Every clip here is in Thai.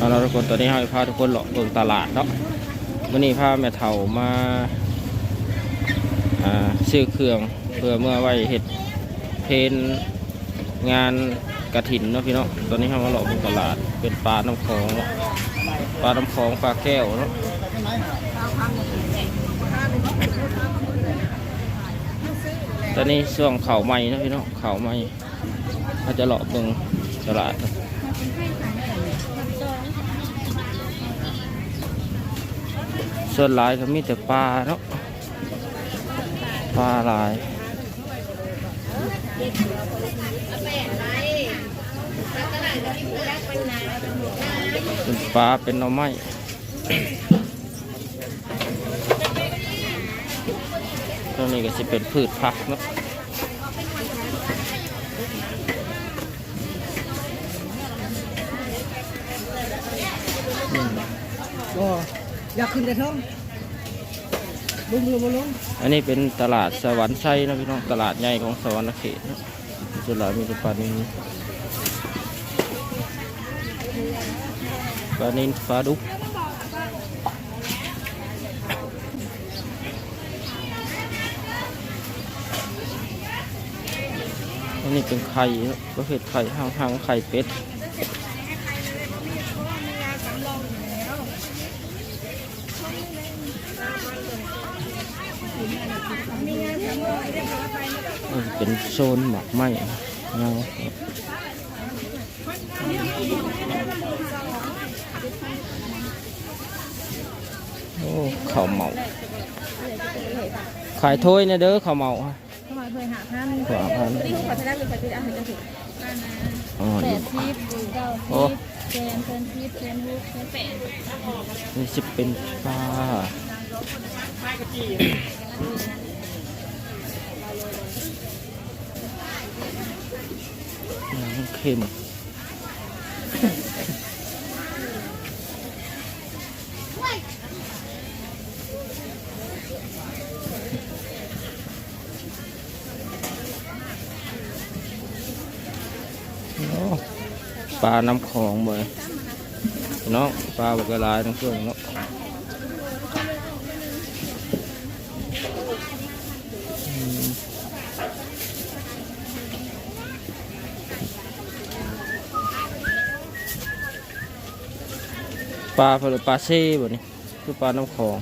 เอาละทุกคนตอนนี้ให้พาทุกคนเลาะเบิ่งตลาดเนาะวันนี้พาแม่เฒ่ามาซื้อเครื่องเพื่อเมื่อไว้เห็ดเพนงานกระถินเนาะพี่เนาะตอนนี้เรามาเลาะเบิ่งตลาดเป็นปลาน้ำคลองปลาน้ำคลองปลาแก้วเนาะตอนนี้ช่วงเข่าใหม่เนาะพี่เนาะเข่าใหม่เขาจะเลาะเบิ่งตลาดเนาะ ส่วนหลายก็มีแต่ปลาเนาะปลาหลายเป็นปลาเป็นหน่อไม้ตัวนี้ก็จะเป็นพืชผักเนาะก็ อยากขึ้นกระท่อมลุงเรือมาลงอันนี้เป็นตลาดสวรรค์ชัยนะพี่น้องตลาดใหญ่ของสวรรค์เขตนะส่วนหลามีปลานินปลานินปลาดุกอันนี้เป็นไข่ครับประเภทไข่ห้างห้างๆไข่เป็ดเออเป็ นโซนหมักไหมเงาโอ้ข้าวเหมาขายถ้วยนะเด้อข้าวเหมาฮะทำไมเคยหาท่านขวาพันนี่ขอจะได้หรือขอจะได้อาหารจะถูกอ๋อแปนี่ดทิพย์เก้าโอ้ทิพย์แกนเทินทิพย์แกนลูกแกนแปดนี่จะเป็นปลาน้ำ เค็ม ปลาน้ำของเบยเนาะปลาบกกระลายทั้งเครื่องเนาะ ปลาเผลอปลาเซ่บ่นี่คือปลาน้ำของ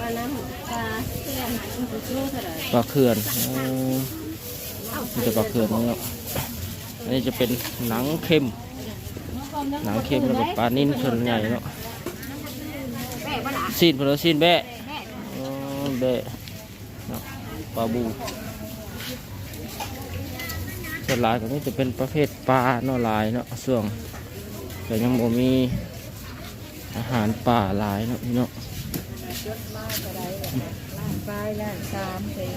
วันนั้นปลาเสียนมันปลาเขื่อนโอ้มันจะปลาเขื่อนนี่เนาะอันนี้จะเป็นหนังเค็มหนังเค็มแล้วก็ปลานิ่นส่วนใหญ่เนาะซีนเพลซีนแบะอ๋อแบะปลาบูส่วนหลายก็นี่จะเป็นประเภทปลาเนาะลายเนาะส่วง แต่ยังบ่มีอาหารป่าหลายเนาะพี่เนาะปลาย่างสามเซน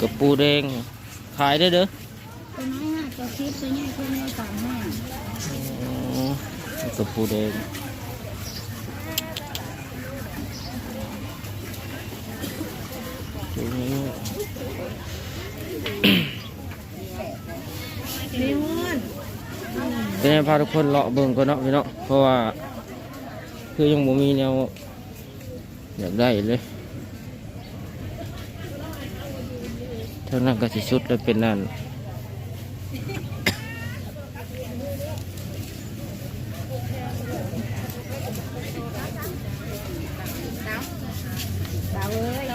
กระปูแดงขายได้เด้อตัวน้อยห้าตัวทิพย์ตัวใหญ่ตัวใหญ่สามห้าอ๋อกระปูแดง ตัวนี้ เลี้ยงวน จะได้พาทุกคนเลาะเบิ่งกันเนาะพี่เนาะเพราะว่าคือยังบ่มีแนวอยากได้เลยเท่านั้นก็สิชุดแล้วเป็นนั่น สาวเอ้ย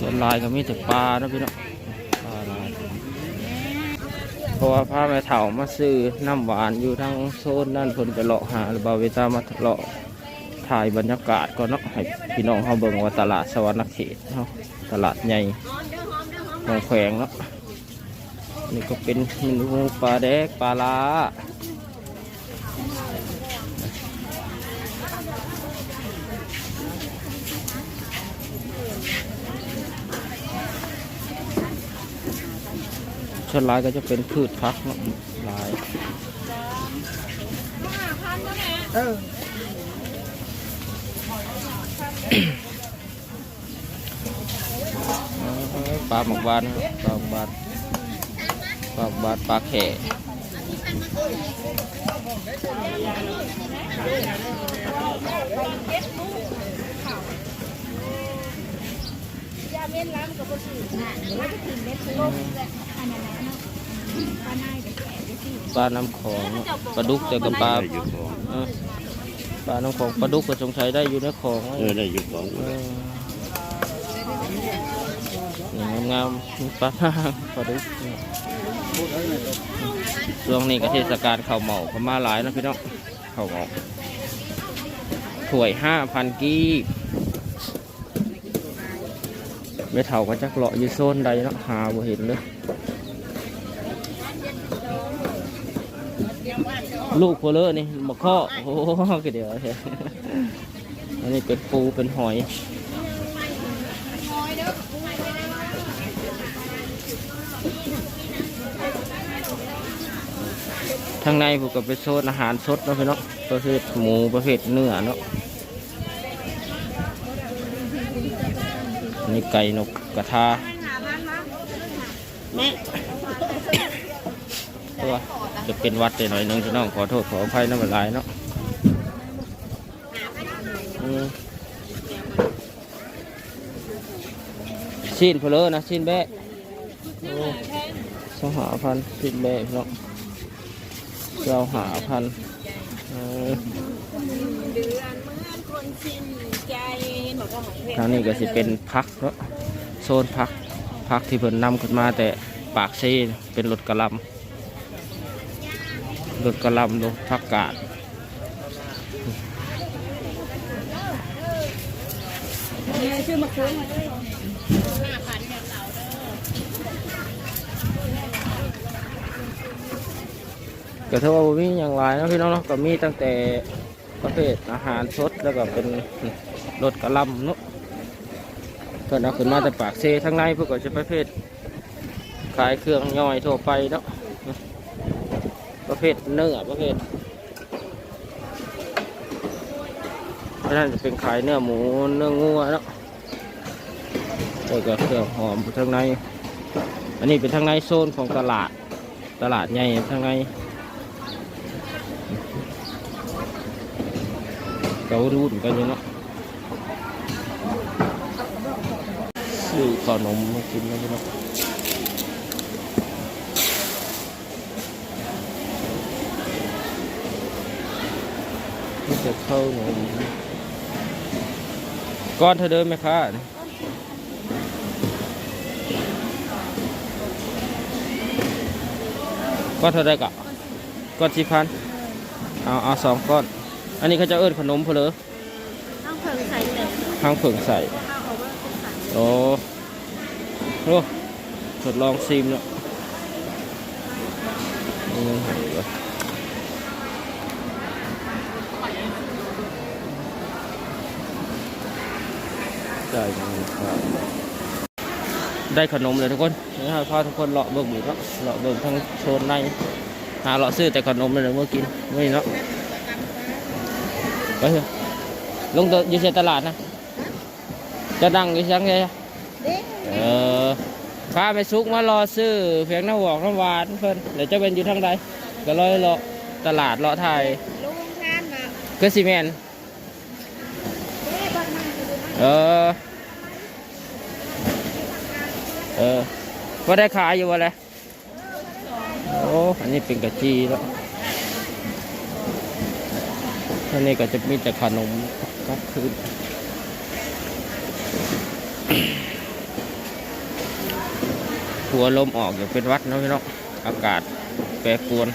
ส่วนห ลายก็มีแต่ปลาเนาะพี่เนาะปลาลายเพราะว่าพาแม่เฒ่ามาซื้อน้ำหวานอยู่ทางโซนนั่นเพิ่นไปเลาะหาหรือบาเวตามาเลาะถ่ายบรรยากาศก่อนเนาะให้พี่น้องเขาเบิ่งว่าตลาดสวรรค์เขตเนาะตลาดใหญ่ของแขวงเนาะนี่ก็เป็นเมนูปลาแดกปลาลา ส่วนหลายก็จะเป็นพืชพักเนาะหลายเออปลาหมกบานครับานปลาหมกบานปลาหมกบานปลาแข่ปลาน้ำของปลาดุกแต่กับปลาได้อยู่ของเออปลาน้ำของปลาดุกก็สงสัยได้อยู่ในของเออได้อยู่ของเออนี่งามๆมีปลาหางปลาดุกช่วงนี้ก็เทศกาลข้าวเหมาก็มาหลายนะพี่น้องข้าวเหมาถ้วยห้าพันกีบไม่เท่ากันจักเลาะอยู่โซนใดเนาะหาบ่เห็นเลย ลูกโพเลอร์นี่มาข้อโอ้โหก็เดี๋ยวเฮ้ยอันนี้เป็นปูเป็นหอยทางในพวกก็เป็นโซนอาหารสดเนาะพี่เนาะประเภทหมูประเภทเนื้อเนาะอันนี้ไก่นกกระทาตัว จะเป็นวัดไปหน่อยหนึงพี่น้องขอโทษขออภัยน้ำลายเนาะชิ้นเพลอนะชิ้นแบะสหาพันชิ้นแบะพี่น้องเจ้าหาพันทางนี้ก็สิเป็นพักเนาะโซนพักพักที่เพิ่นนำขึ้นมาแต่ปากซ่เป็นรถกระลำ รถกระลำรถพักกาดก็เท่าว่าบ่มีอย่างไรเนาะพี่น้องเนาะก็มีตั้งแต่ประเภทอาหารสดแล้วก็เป็นรถกระลำเนาะเพิ่นเอาขึ้นมาแต่ปากเซทั้งในเพื่อก็จะประเภทขายเครื่องย่อยทั่วไปเนาะ ประเภทเนื้อประเภทเพราะนั่นจะเป็นขายเนื้อหมูเนื้องัวเนาะแล้วก็เครื่องหอมทางใน อันนี้เป็นทางในโซนของตลาด ตลาดใหญ่ทางในเการูนกันอยู่เนาะซื้อขนมมากินแล้วเนาะ นี่จะเข้าหนูก้อนเธอเดินไหมคะก้อนเธอได้กะก้อนสิพันเอาเอาสองก้อน อันนี้เขาจะเอิ้นขนมเพลอต้องเพิ่งใส่เต็มข้างเผิงใส่ข้าวเอาไว้เป็นใส่โอ้โหทดลองซิมเนาะ ได้ครับได้ขนมเลยทุกคนนะครับพาทุกคนเลาะเบิ่งอยู่เนาะเลาะเบิ่งทั้งโซนในหาเลาะซื้อแต่ขนมเลยเมื่อกินไม่เนาะไปเถอะลงตัวอยู่เชียตลาดนะ จะดังอีกสังไงเออข้าไปซุกมารอซื้อเพียงน้ำหวอกน้ำหวานเพิ่นเดี๋ยวจะเป็นอยู่ทางใดก็เลยเลาะตลาดเลาะไทยลุงทานมาก็ซีเมนเออ เออว่าได้ขายอยู่วะเลยโอ้อันนี้เป็นกะจีแล้วอันนี้ก็จะมีแต่ขนมก็คือหัวลมออกอย่าเป็นวัดเนาะพี่น้องอากาศแปรปรวน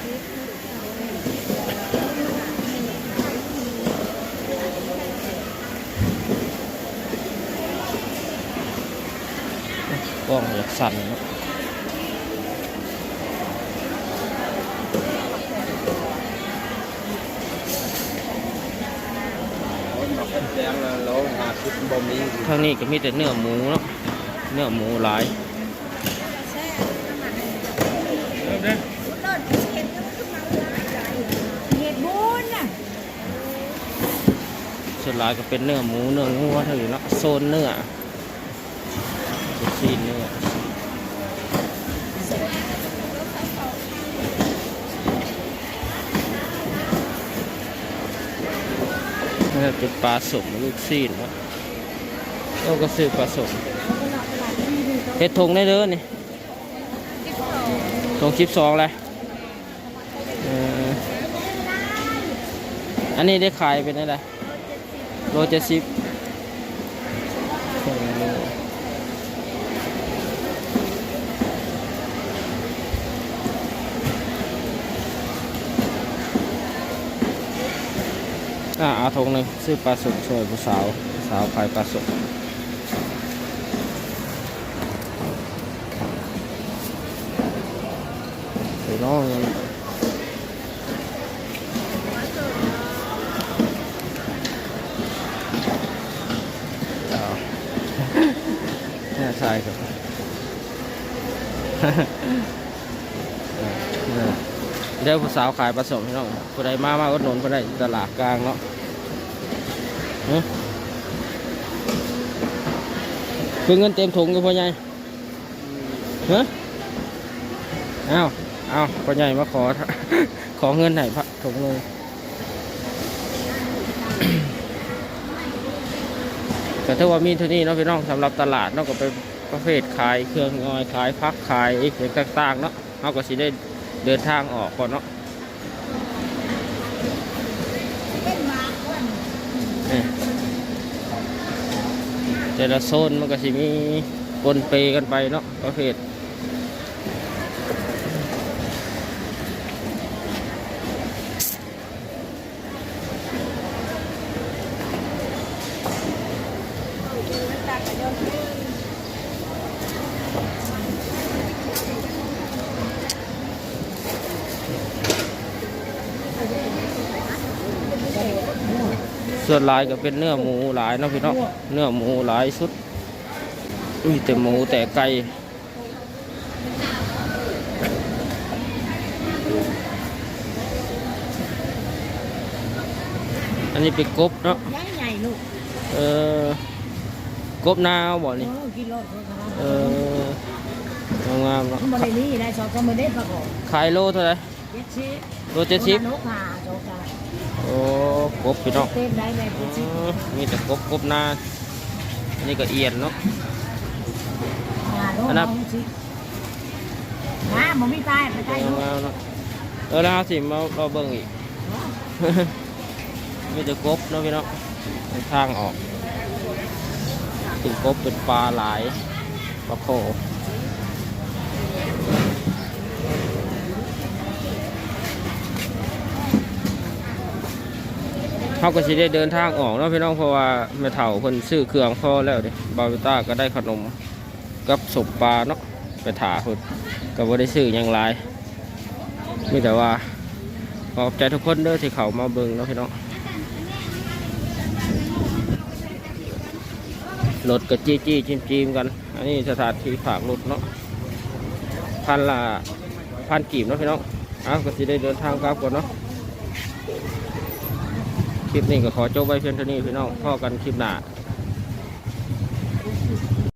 กล้องอยากสั่นเนาะทางนี้ก็มีแต่เนื้อหมูเนาะเนื้อหมูหลายเห็ดบุญน่ะสส่วนหลายก็เป็นเนื้อหมูเนื้องัวเท่าอยู่เนาะโซนเนื้อ ซีนนื้อนี่เป็นปลาสมลูกซีนเนาะเราก็ซื้อปลาสมเฮ็ดทงได้เด้อนี่ทงคลิปสองเลยอออันนี้ได้ขายเป็นอะไรโลเจ็ดสิบ อ่าเอาทงหนึ่งซื้อปลาสุกช่วยผู้สาว สาวขายปลาสุกไปน้องยังเอาเนี่ยใช่ครับเนี่ยเดี๋ยวผู้สาวขายปลาสมพี่น้องผู้ใดมามาอุดหนุนผู้ใดตลาดกลางเนาะ คือเงินเต็มถุงกับพ่อใหญ่ฮะอ้าวอ้าวพ่อใหญ่มาขอ ขอเงินไหนพระถุงเลยแต่ถ้าว่ามีเท่านี้เนาะพี่น้องสำหรับตลาดเนาะก็เป็นประเภทขายเครื่องงอยขายพักขายอีกอย่างต่างๆเนาะเราก็สิได้เดินทางออกก่อนเนาะนี่ แต่ละโซนมันก็สิมีปนเปกันไปเนาะประเภท ส่วนหลายก็เป็นเนื้อหมูหลายเนาะพี่น้องเนื้อหมูหลายสุดมีแต่หมูแต่ไก่อันนี้เป็นกบเนาะใหญ่ใหญ่ลูกเออกบนาวบ่นี่โอ้กิโลเท่านั้นเอองามๆเนาะมันบ่ได้นี่ได้สองก็ไม่ได้ประกอบขายโลเท่าไหร่ เจ็ดสิบโลเจ็ดสิบนกหาสองกันโอ้กบพี่น้องเต็มได้เลยอืเจ็ดสิบมมีแต่กบกบนาอันนี้ก็เอียนเนาะหาโลอันนั้นสองสิบนะมันไม่ตายไม่ตายลูกงามๆเนาะเออแล้วเอาสิมาเราเบิ่งอีกมีแต่กบเนาะพี่น้องเป็นทางออกเป็นกบเป็นปลาหลายปลาโค เขาก็สิได้เดินทางออกเนาะพี่น้องเพราะว่าแม่เฒ่าเพิ่นซื้อเครื่องพอแล้วเด้บาวิต้าก็ได้ขนมกับสบปลาเนาะไปถาเพิ่นก็บ่ได้ซื้อหยังหลายมีแต่ว่าขอบใจทุกคนเด้อที่เขามาเบิ่งเนาะพี่น้องรถก็จี้จี้จิ้มจิ้มกัน อันนี้สถานที่ฝากรถเนาะพันละพันกีบเนาะพี่น้องอ้าวก็สิได้เดินทางกลับก่อนเนาะ ลิปนี้ก็ขอจบไว้เพียงเท่านี้พี่น้องพ่อกันคลิปหน้า